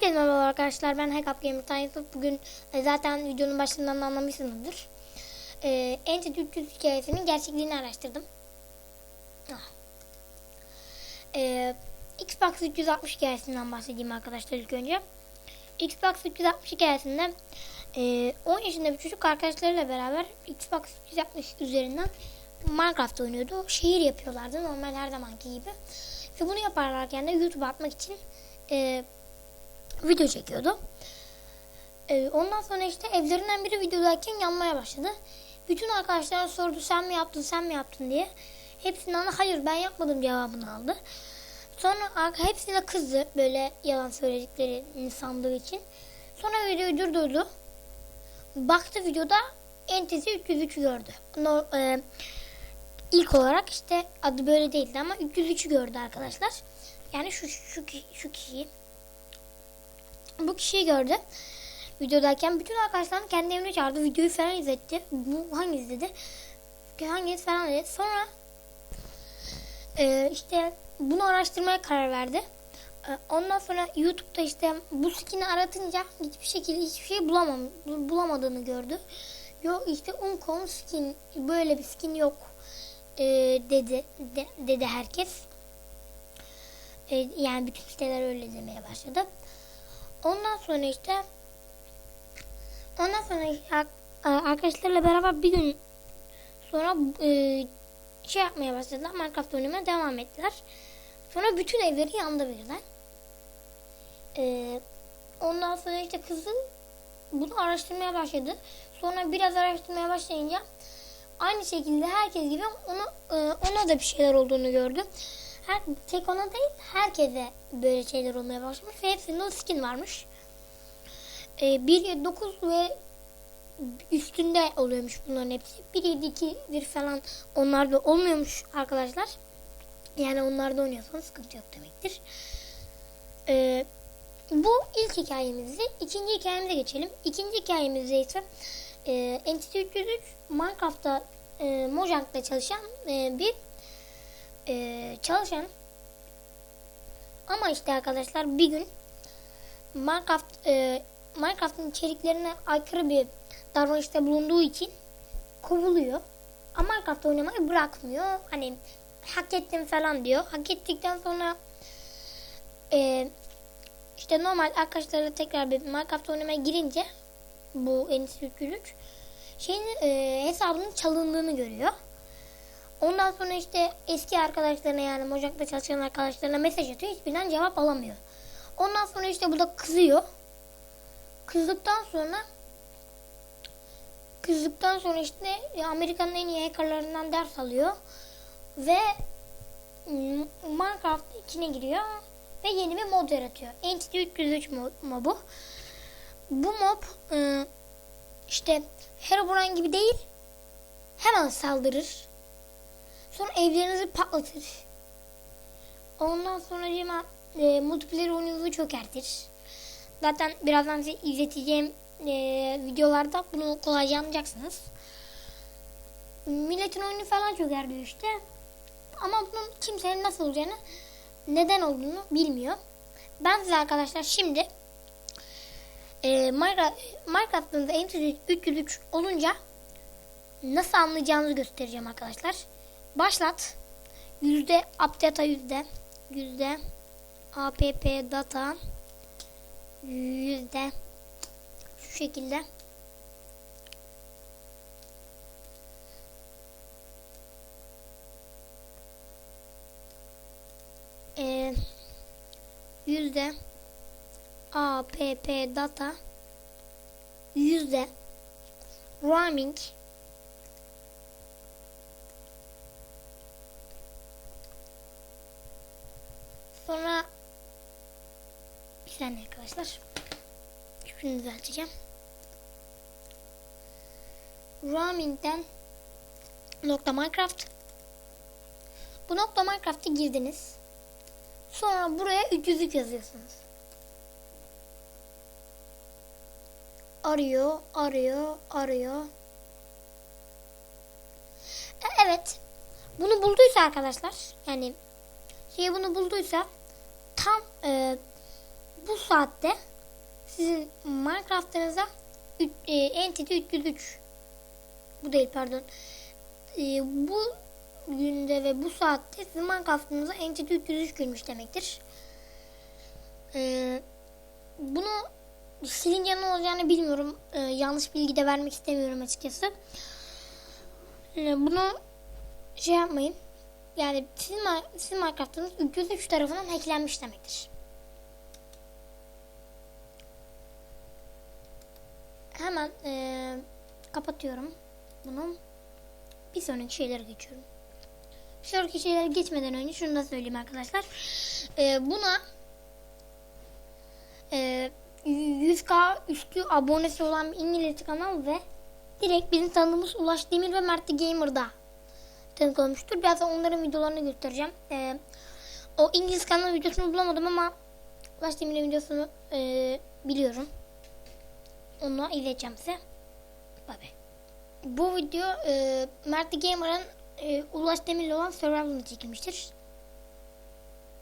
Herkese merhaba arkadaşlar. Ben Hack Gamer Yusuf. Bugün e, zaten videonun başından da anlamışsınızdır. E, Entity 300 hikayesinin gerçekliğini araştırdım. Ah. E, Xbox 360 hikayesinden bahsedeyim arkadaşlar ilk önce. Xbox 360 hikayesinde e, 10 yaşında bir çocuk arkadaşlarıyla beraber Xbox 360 üzerinden Minecraft oynuyordu. Şehir yapıyorlardı normal her zamanki gibi. Ve bunu yaparlarken de YouTube'a atmak için e, video çekiyordu. Ee, ondan sonra işte evlerinden biri videodayken yanmaya başladı. Bütün arkadaşlar sordu sen mi yaptın sen mi yaptın diye. Hepsinden de hayır ben yapmadım cevabını aldı. Sonra hepsine kızdı böyle yalan söylediklerini sandığı için. Sonra videoyu durdurdu. Baktı videoda Entity 303 gördü. No, e, ilk olarak işte adı böyle değildi ama 303'ü gördü arkadaşlar. Yani şu şu, şu kişiyi bu kişiyi gördü. Videodayken bütün arkadaşlarını kendi evine çağırdı. Videoyu falan izletti. Bu hangisi dedi. Hangisi falan dedi. Sonra e, işte bunu araştırmaya karar verdi. E, ondan sonra YouTube'da işte bu skin'i aratınca hiçbir şekilde hiçbir şey bulamam, bulamadığını gördü. Yo işte Uncom skin böyle bir skin yok e, dedi de, dedi herkes. E, yani bütün siteler öyle demeye başladı. Ondan sonra işte ondan sonra işte arkadaşlarla beraber bir gün sonra e, şey yapmaya başladılar. Minecraft oynamaya devam ettiler. Sonra bütün evleri yandı birden. E, ondan sonra işte kızı bunu araştırmaya başladı. Sonra biraz araştırmaya başlayınca aynı şekilde herkes gibi ona, e, ona da bir şeyler olduğunu gördü. Her, tek ona değil herkese böyle şeyler olmaya başlamış ve hepsinde o skin varmış. Ee, 1.9 ve üstünde oluyormuş bunların hepsi. 1.7 falan onlarda olmuyormuş arkadaşlar. Yani onlarda oynuyorsanız sıkıntı yok demektir. Ee, bu ilk hikayemizdi. İkinci hikayemize geçelim. İkinci hikayemizde ise e, Entity 303 Minecraft'ta e, Mojang'da çalışan e, bir e, çalışan ama işte arkadaşlar bir gün Minecraft e, Minecraft'ın içeriklerine aykırı bir davranışta bulunduğu için kovuluyor. Ama Minecraft oynamayı bırakmıyor. Hani hak ettim falan diyor. Hak ettikten sonra e, işte normal arkadaşlarla tekrar bir Minecraft oynamaya girince bu Endüstri 303 şeyin e, hesabının çalındığını görüyor. Ondan sonra işte eski arkadaşlarına yani Mojang'da çalışan arkadaşlarına mesaj atıyor. Hiçbirinden cevap alamıyor. Ondan sonra işte burada kızıyor. Kızdıktan sonra kızdıktan sonra işte Amerika'nın en iyi hackerlarından ders alıyor. Ve Minecraft içine giriyor ve yeni bir mod yaratıyor. Entity 303 mobu. Bu mob işte Herobrine gibi değil hemen saldırır Sonra evlerinizi patlatır. Ondan sonra cima e, multiplayer oyununuzu çökertir. Zaten birazdan size izleteceğim e, videolarda bunu kolayca anlayacaksınız. Milletin oyunu falan çöker diyor işte. Ama bunun kimsenin nasıl olacağını, neden olduğunu bilmiyor. Ben size arkadaşlar şimdi e, Minecraft'ın Entity 303 olunca nasıl anlayacağınızı göstereceğim arkadaşlar. Başlat. Yüzde updata yüzde. Yüzde app data yüzde şu şekilde ee, yüzde app data yüzde roaming Sonra bir saniye arkadaşlar. Şunu düzelteceğim. Roaming'den nokta Minecraft. Bu nokta Minecraft'a girdiniz. Sonra buraya 300'lük yazıyorsunuz. Arıyor, arıyor, arıyor. E, evet. Bunu bulduysa arkadaşlar yani şey bunu bulduysa tam e, bu saatte sizin Minecraft'ınıza e, Entity 303 bu değil pardon. E, bu günde ve bu saatte sizin Minecraft'ınıza Entity 303 girmiş demektir. E, bunu silince ne olacağını bilmiyorum. E, yanlış bilgi de vermek istemiyorum açıkçası. E, bunu şey yapmayın. Yani sizin, sizin Minecraft'ınız 303 tarafından hacklenmiş demektir. Hemen eee, kapatıyorum bunu. Bir sonraki şeylere geçiyorum. Bir sonraki şeylere geçmeden önce şunu da söyleyeyim arkadaşlar. Eee, buna eee 100k üstü abonesi olan bir İngiliz kanal ve direkt bizim tanıdığımız Ulaş Demir ve Mert Gamer'da tanık olmuştur. Birazdan onların videolarını göstereceğim. Eee, o İngiliz kanal videosunu bulamadım ama Ulaş Demir'in videosunu eee, biliyorum. Onu izleyeceğim size. Bay bay. Bu video e, Mert Gamer'ın e, Ulaş Demir'le olan Survival'ını çekilmiştir.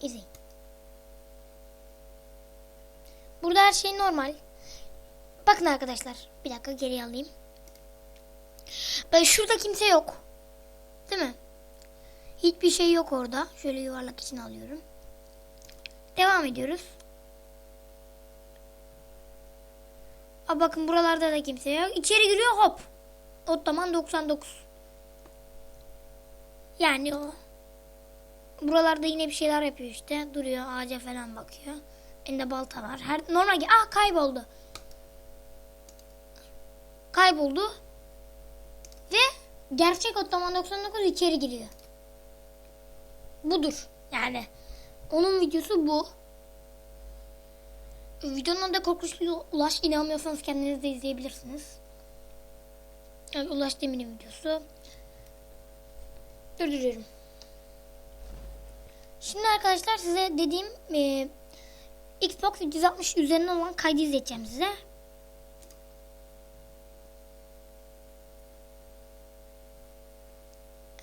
İzleyin. Burada her şey normal. Bakın arkadaşlar. Bir dakika geri alayım. Bak şurada kimse yok. Değil mi? Hiçbir şey yok orada. Şöyle yuvarlak için alıyorum. Devam ediyoruz. Aa, bakın buralarda da kimse yok. İçeri giriyor hop. Ottoman 99. Yani o. Buralarda yine bir şeyler yapıyor işte. Duruyor ağaca falan bakıyor. Elinde balta var. Her normal ah kayboldu. Kayboldu. Gerçek Ottoman 99 içeri giriyor. Budur. Yani onun videosu bu. Videonun adı Korkunçlu Ulaş. İnanmıyorsanız kendiniz de izleyebilirsiniz. Yani Ulaş Demir'in videosu. Durduruyorum. Şimdi arkadaşlar size dediğim e, Xbox 360 üzerinden olan kaydı izleteceğim size.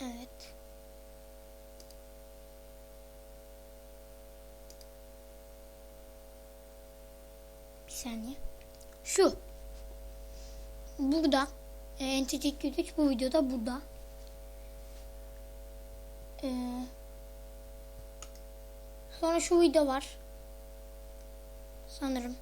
Evet. Bir saniye. Şu. Burada. E, Entity 203 bu videoda burada. E, sonra şu video var. Sanırım.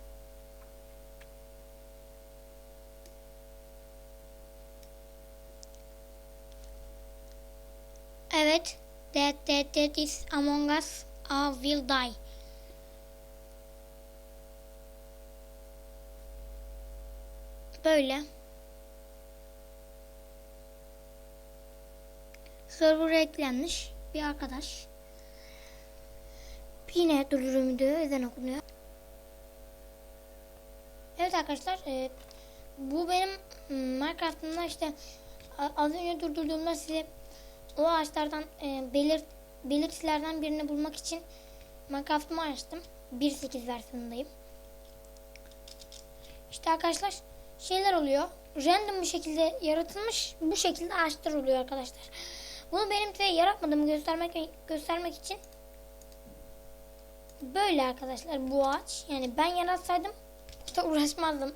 Evet. That, that, is Among Us. I will die. Böyle. Server'a eklenmiş bir arkadaş. Yine dururum diyor. Ezan okunuyor. Evet arkadaşlar. e, bu benim mm, Minecraft'ımda işte az önce durdurduğumda size o ağaçlardan e, belirt, belirtilerden birini bulmak için Minecraft'ımı açtım. 1.8 versiyonundayım. İşte arkadaşlar şeyler oluyor. Random bir şekilde yaratılmış bu şekilde ağaçlar oluyor arkadaşlar. Bunu benim size yaratmadığımı göstermek göstermek için böyle arkadaşlar bu ağaç. Yani ben yaratsaydım işte uğraşmazdım.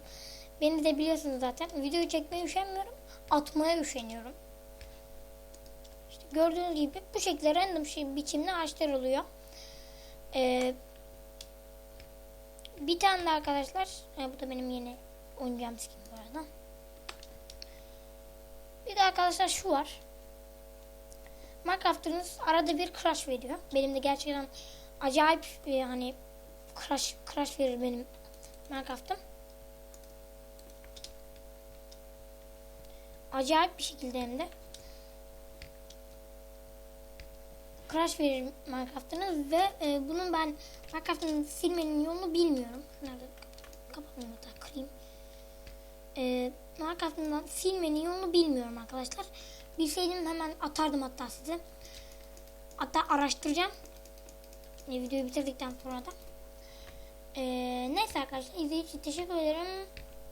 Beni de biliyorsunuz zaten. Videoyu çekmeye üşenmiyorum. Atmaya üşeniyorum. Gördüğünüz gibi bu şekilde random şey biçimde ağaçlar oluyor. Ee, bir tane de arkadaşlar. e, bu da benim yeni oynayacağım skin bu arada. Bir de arkadaşlar şu var. Minecraft'ınız arada bir crash veriyor. Benim de gerçekten acayip e, hani crash crash verir benim Minecraft'ım. Acayip bir şekilde hem de. Crash verir Minecraft'ınız ve e, bunun ben Minecraft'ın silmenin yolunu bilmiyorum. Nerede kapatmayayım hatta kırayım. E, Minecraft'ından silmenin yolunu bilmiyorum arkadaşlar. Bilseydim hemen atardım hatta size. Hatta araştıracağım. E, videoyu bitirdikten sonra da. E, neyse arkadaşlar izlediğiniz için teşekkür ederim.